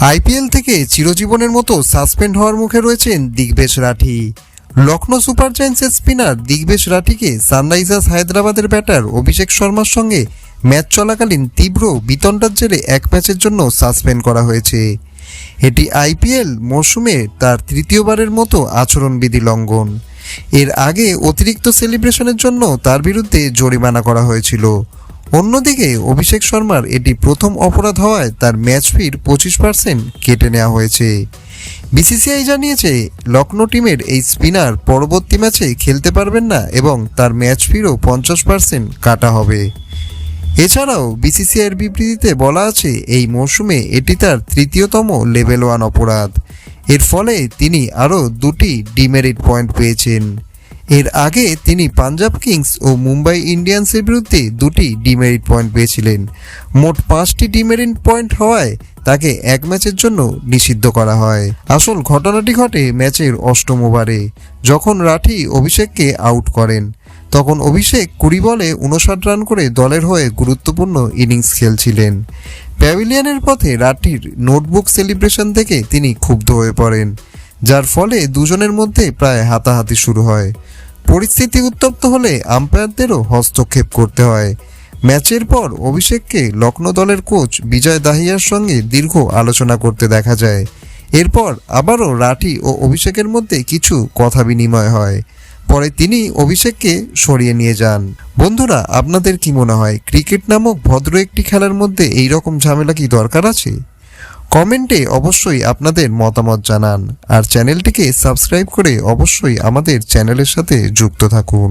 IPL থেকে চিরজীবনের মতো suspend হওয়ার মুখে রয়েছেন দিগ্বেশ রাঠি। লখনৌ সুপার জায়ান্টসের স্পিনার দিগ্বেশ রাঠিকে সানরাইজার্স হায়দ্রাবাদের ব্যাটার অভিষেক শর্মার সঙ্গে ম্যাচ চলাকালীন তীব্র বিতণ্ডার জেরে এক ম্যাচের জন্য সাসপেন্ড করা হয়েছে। এটি আইপিএল মরশুমে তার তৃতীয়বারের মতো আচরণবিধি লঙ্ঘন। এর আগে অতিরিক্ত সেলিব্রেশনের জন্য তার বিরুদ্ধে জরিমানা করা হয়েছিল। অন্যদিকে অভিষেক শর্মার এটি প্রথম অপরাধ হওয়ায় তার ম্যাচ ফির পঁচিশ পার্সেন্ট কেটে নেওয়া হয়েছে। বিসিসিআই জানিয়েছে লখনৌ টিমের এই স্পিনার পরবর্তী ম্যাচে খেলতে পারবেন না এবং তার ম্যাচ ফিরও পঞ্চাশ পার্সেন্ট কাটা হবে। এছাড়াও বিসিসিআইয়ের বিবৃতিতে বলা আছে, এই মরশুমে এটি তার তৃতীয়তম লেভেল ওয়ান অপরাধ। এর ফলে তিনি আরও দুটি ডিমেরিট পয়েন্ট পেয়েছেন। এর আগে তিনি পাঞ্জাব কিংস ও মুম্বাই ইন্ডিয়ান্সের বিরুদ্ধে দুটি ডিমেরিট পয়েন্ট পেয়েছিলেন। মোট পাঁচটি ডিমেরিট পয়েন্ট হওয়ায় তাকে এক ম্যাচের জন্য নিষিদ্ধ করা হয়। আসল ঘটনাটি ঘটে ম্যাচের অষ্টম ওভারে, যখন রাঠি অভিষেককে আউট করেন। তখন অভিষেক কুড়ি বলে উনষাট রান করে দলের হয়ে গুরুত্বপূর্ণ ইনিংস খেলছিলেন। প্যাভিলিয়নের পথে রাঠির নোটবুক সেলিব্রেশন থেকে তিনি ক্ষুব্ধ হয়ে পড়েন, যার ফলে দুজনের মধ্যে প্রায় হাতাহাতি শুরু হয়। পরিস্থিতি উত্তপ্ত হলে আম্পায়ারদেরও হস্তক্ষেপ করতে হয়। ম্যাচের পর অভিষেককে লক্ষ্ণৌ দলের কোচ বিজয় দাহিয়ার সঙ্গে দীর্ঘ আলোচনা করতে দেখা যায়। এরপর আবারও রাঠি ও অভিষেকের মধ্যে কিছু কথা বিনিময় হয়। পরে তিনি অভিষেককে সরিয়ে নিয়ে যান। বন্ধুরা, আপনাদের কি মনে হয়, ক্রিকেট নামক ভদ্র একটি খেলার মধ্যে এই রকম ঝামেলা কি দরকার আছে? কমেন্টে অবশ্যই আপনাদের মতামত জানান, আর চ্যানেলটিকে সাবস্ক্রাইব করে অবশ্যই আমাদের চ্যানেলের সাথে যুক্ত থাকুন।